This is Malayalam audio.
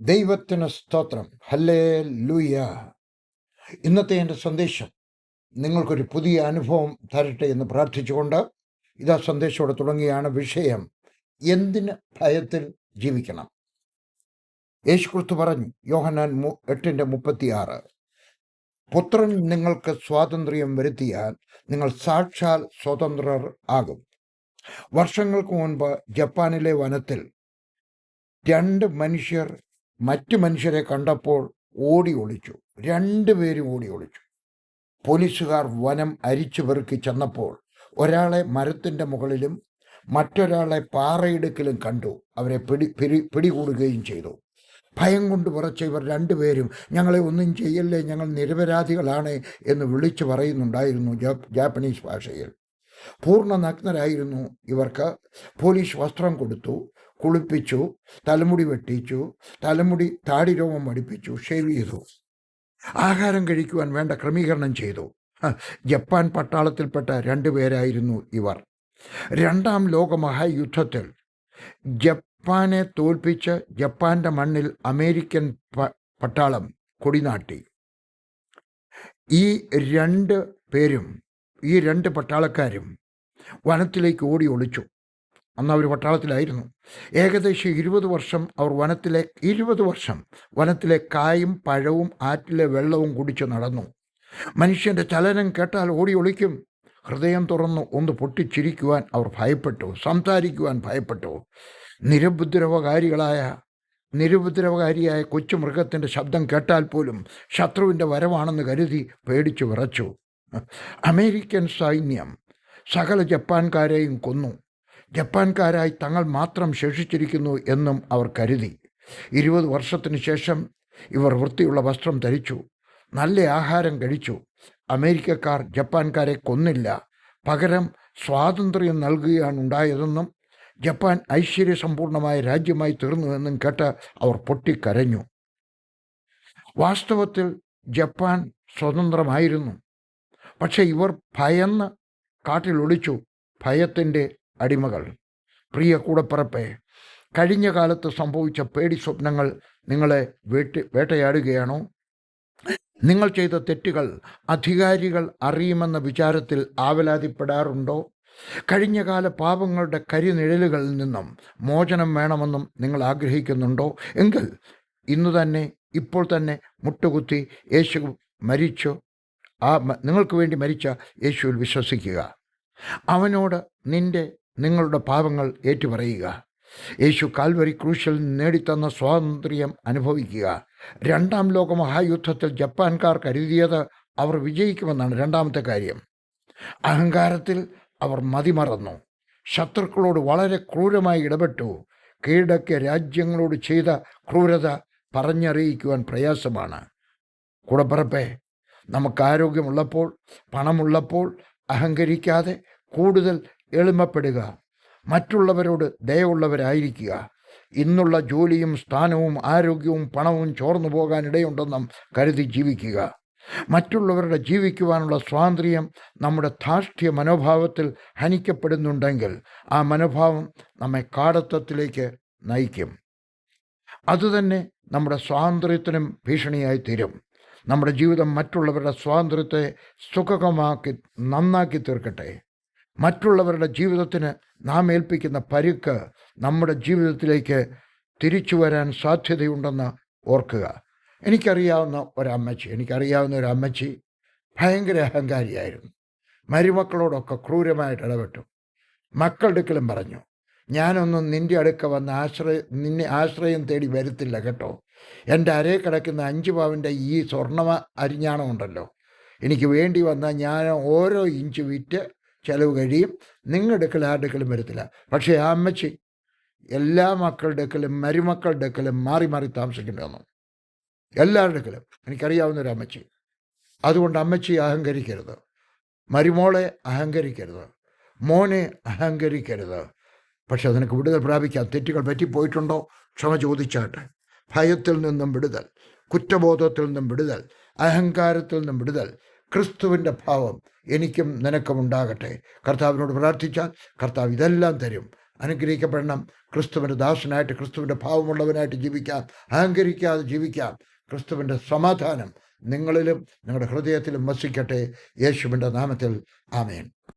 ദൈവത്തിന് സ്തോത്രം. ഹല്ലേ ലൂയ ഇന്നത്തെ എന്റെ സന്ദേശം. നിങ്ങൾക്കൊരു പുതിയ അനുഭവം തരട്ടെ എന്ന് പ്രാർത്ഥിച്ചുകൊണ്ട് ഇതാ സന്ദേശത്തോടെ തുടങ്ങിയാണ് വിഷയം. എന്തിന് ഭയത്തിൽ ജീവിക്കണം? യേശുക്രിസ്തു പറഞ്ഞു യോഹനാൻ മു- എട്ടിന്റെ മുപ്പത്തിയാറ്. പുത്രൻ നിങ്ങൾക്ക് സ്വാതന്ത്ര്യം വരുത്തിയാൽ നിങ്ങൾ സാക്ഷാൽ സ്വതന്ത്രർ ആകും. വർഷങ്ങൾക്ക് മുൻപ് ജപ്പാനിലെ വനത്തിൽ രണ്ട് മനുഷ്യർ മറ്റു മനുഷ്യരെ കണ്ടപ്പോൾ ഓടി ഒളിച്ചു. രണ്ടുപേരും ഓടി ഒളിച്ചു. പോലീസുകാർ വനം അരിച്ചു പെറുക്കി ചെന്നപ്പോൾ ഒരാളെ മരത്തിന്റെ മുകളിലും മറ്റൊരാളെ പാറയിടുക്കിലും കണ്ടു. അവരെ പിടി പിടി പിടികൂടുകയും ചെയ്തു. ഭയം കൊണ്ട് വിറച്ച ഇവർ രണ്ടുപേരും ഞങ്ങളെ ഒന്നും ചെയ്യല്ലേ ഞങ്ങൾ നിരപരാധികളാണ് എന്ന് വിളിച്ചു പറയുന്നുണ്ടായിരുന്നു ജാപ്പനീസ് ഭാഷയിൽ. പൂർണ നഗ്നരായിരുന്നു ഇവർക്ക്. പോലീസ് വസ്ത്രം കൊടുത്തു. കുളിപ്പിച്ചു തലമുടി വെട്ടിച്ചു തലമുടി താടി രോമം അടിപ്പിച്ചു ഷേവ് ചെയ്തു. ആഹാരം കഴിക്കുവാൻ വേണ്ട ക്രമീകരണം ചെയ്തു. ജപ്പാൻ പട്ടാളത്തിൽപ്പെട്ട രണ്ടുപേരായിരുന്നു ഇവർ. രണ്ടാം ലോകമഹായുദ്ധത്തിൽ ജപ്പാനെ തോൽപ്പിച്ച് ജപ്പാന്റെ മണ്ണിൽ അമേരിക്കൻ പട്ടാളം കൊടിനാട്ടി. ഈ രണ്ട് പേരും ഈ രണ്ട് പട്ടാളക്കാരും വനത്തിലേക്ക് ഓടി ഒളിച്ചു. അന്ന് അവർ പട്ടാളത്തിലായിരുന്നു. ഏകദേശം ഇരുപത് വർഷം അവർ വനത്തിലെ ഇരുപത് വർഷം വനത്തിലെ കായും പഴവും ആറ്റിലെ വെള്ളവും കുടിച്ച് നടന്നു. മനുഷ്യന്റെ ചലനം കേട്ടാൽ ഓടി ഒളിക്കും. ഹൃദയം തുറന്നു ഒന്ന് പൊട്ടിച്ചിരിക്കുവാൻ അവർ ഭയപ്പെട്ടു സംസാരിക്കുവാൻ ഭയപ്പെട്ടു. നിരുപദ്രവകാരികളായ നിരുപദ്രവകാരിയായ കൊച്ചു മൃഗത്തിന്റെ ശബ്ദം കേട്ടാൽ പോലും ശത്രുവിന്റെ വരവാണെന്ന് കരുതി പേടിച്ചു വിറച്ചു. അമേരിക്കൻ സൈന്യം സകല ജപ്പാൻകാരെയും കൊന്നു. ജപ്പാൻകാരായി തങ്ങൾ മാത്രം ശേഷിച്ചിരിക്കുന്നു എന്നും അവർ കരുതി. ഇരുപത് വർഷത്തിന് ശേഷം ഇവർ വൃത്തിയുള്ള വസ്ത്രം ധരിച്ചു. നല്ല ആഹാരം കഴിച്ചു. അമേരിക്കക്കാർ ജപ്പാൻകാരെ കൊന്നില്ല. പകരം സ്വാതന്ത്ര്യം നൽകുകയാണ് ഉണ്ടായതെന്നും ജപ്പാൻ ഐശ്വര്യസമ്പൂർണമായ രാജ്യമായി തീർന്നുവെന്നും കേട്ട് അവർ പൊട്ടിക്കരഞ്ഞു. വാസ്തവത്തിൽ ജപ്പാൻ സ്വതന്ത്രമായിരുന്നു. പക്ഷെ ഇവർ ഭയന്ന് കാട്ടിലൊളിച്ചു. ഭയത്തിന്റെ അടിമകൾ. പ്രിയ കൂടപ്പിറപ്പെ കഴിഞ്ഞ കാലത്ത് സംഭവിച്ച പേടി സ്വപ്നങ്ങൾ നിങ്ങളെ വേട്ടി വേട്ടയാടുകയാണോ? നിങ്ങൾ ചെയ്ത തെറ്റുകൾ അധികാരികൾ അറിയുമെന്ന വിചാരത്തിൽ ആവലാതിപ്പെടാറുണ്ടോ? കഴിഞ്ഞകാല പാപങ്ങളുടെ കരിനിഴലുകളിൽ നിന്നും മോചനം വേണമെന്നും നിങ്ങൾ ആഗ്രഹിക്കുന്നുണ്ടോ? എങ്കിൽ ഇന്നു തന്നെ ഇപ്പോൾ തന്നെ മുട്ടുകുത്തി യേശു മരിച്ചു. ആ നിങ്ങൾക്ക് വേണ്ടി മരിച്ച യേശുവിൽ വിശ്വസിക്കുക. അവനോട് നിന്റെ നിങ്ങളുടെ പാപങ്ങൾ ഏറ്റുപറയുക. യേശു കാൽവരി ക്രൂശിൽ നേടിത്തന്ന സ്വാതന്ത്ര്യം അനുഭവിക്കുക. രണ്ടാം ലോക മഹായുദ്ധത്തിൽ ജപ്പാൻകാർ കരുതിയത് അവർ വിജയിക്കുമെന്നാണ് രണ്ടാമത്തെ കാര്യം. അഹങ്കാരത്തിൽ അവർ മതിമറന്നു. ശത്രുക്കളോട് വളരെ ക്രൂരമായി ഇടപെട്ടു. കീഴടക്കിയ രാജ്യങ്ങളോട് ചെയ്ത ക്രൂരത പറഞ്ഞറിയിക്കുവാൻ പ്രയാസമാണ്. കൂടപ്പിറപ്പേ നമുക്ക് ആരോഗ്യമുള്ളപ്പോൾ പണമുള്ളപ്പോൾ അഹങ്കരിക്കാതെ കൂടുതൽ എളിമപ്പെടുക. മറ്റുള്ളവരോട് ദയവുള്ളവരായിരിക്കുക ഇന്നുള്ള ജോലിയും സ്ഥാനവും ആരോഗ്യവും പണവും ചോർന്നു പോകാനിടയുണ്ടെന്നും കരുതി ജീവിക്കുക. മറ്റുള്ളവരുടെ ജീവിക്കുവാനുള്ള സ്വാതന്ത്ര്യം നമ്മുടെ ധാർഷ്ട്യ മനോഭാവത്തിൽ ഹനിക്കപ്പെടുന്നുണ്ടെങ്കിൽ ആ മനോഭാവം നമ്മെ കാടത്തത്തിലേക്ക് നയിക്കും. അതുതന്നെ നമ്മുടെ സ്വാതന്ത്ര്യത്തിനും ഭീഷണിയായി തീരും നമ്മുടെ ജീവിതം മറ്റുള്ളവരുടെ സ്വാതന്ത്ര്യത്തെ സുഖകമാക്കി നന്നാക്കി തീർക്കട്ടെ. മറ്റുള്ളവരുടെ ജീവിതത്തിന് നാം ഏൽപ്പിക്കുന്ന പരുക്ക് നമ്മുടെ ജീവിതത്തിലേക്ക് തിരിച്ചു വരാൻ സാധ്യതയുണ്ടെന്ന് ഓർക്കുക. എനിക്കറിയാവുന്ന ഒരമ്മച്ചി എനിക്കറിയാവുന്ന ഒരു അമ്മച്ചി ഭയങ്കര അഹങ്കാരിയായിരുന്നു. മരുമക്കളോടൊക്കെ ക്രൂരമായിട്ട് ഇടപെട്ടു. മക്കളെടുക്കലും പറഞ്ഞു ഞാനൊന്നും നിന്റെ അടുക്ക വന്ന് ആശ്രയ നിന്നെ ആശ്രയം തേടി വരത്തില്ല കേട്ടോ. എന്റെ അരയെ കിടക്കുന്ന അഞ്ച് പാവിന്റെ ഈ സ്വർണ അരിഞ്ഞാണമുണ്ടല്ലോ. എനിക്ക് വേണ്ടി വന്നാൽ ഞാൻ ഓരോ ഇഞ്ച് വിറ്റ് ചിലവ് കഴിയും. നിങ്ങളുടെ അടുക്കൽ വരത്തില്ല. പക്ഷേ ആ അമ്മച്ചി എല്ലാ മക്കളുടെ അടുക്കലും മരുമക്കളുടെ അടുക്കലും മാറി മാറി താമസിക്കേണ്ടി വന്നു. എല്ലാവരുടെ അടുക്കലും. എനിക്കറിയാവുന്ന ഒരു അമ്മച്ചി. അതുകൊണ്ട് അമ്മച്ചി അഹങ്കരിക്കരുത്. മരുമോളെ അഹങ്കരിക്കരുത്. മോനെ അഹങ്കരിക്കരുത്. പക്ഷെ അതിനൊക്കെ വിടുതൽ പ്രാപിക്കാം. തെറ്റുകൾ പറ്റിപ്പോയിട്ടുണ്ടോ? ക്ഷമ ചോദിച്ചാട്ടെ. ഭയത്തിൽ നിന്നും വിടുതൽ. കുറ്റബോധത്തിൽ നിന്നും വിടുതൽ. അഹങ്കാരത്തിൽ നിന്നും വിടുതൽ. ക്രിസ്തുവിന്റെ ഭാവം എനിക്കും നിനക്കും ഉണ്ടാകട്ടെ കർത്താവിനോട് പ്രാർത്ഥിച്ചാൽ കർത്താവ് ഇതെല്ലാം തരും. അനുഗ്രഹിക്കപ്പെടണം. ക്രിസ്തുവിന്റെ ദാസനായിട്ട് ക്രിസ്തുവിന്റെ ഭാവമുള്ളവനായിട്ട് ജീവിക്കാം. അഹങ്കരിക്കാതെ ജീവിക്കാം. ക്രിസ്തുവിന്റെ സമാധാനം നിങ്ങളിലും നിങ്ങളുടെ ഹൃദയത്തിലും വസിക്കട്ടെ. യേശുവിന്റെ നാമത്തിൽ ആമേൻ.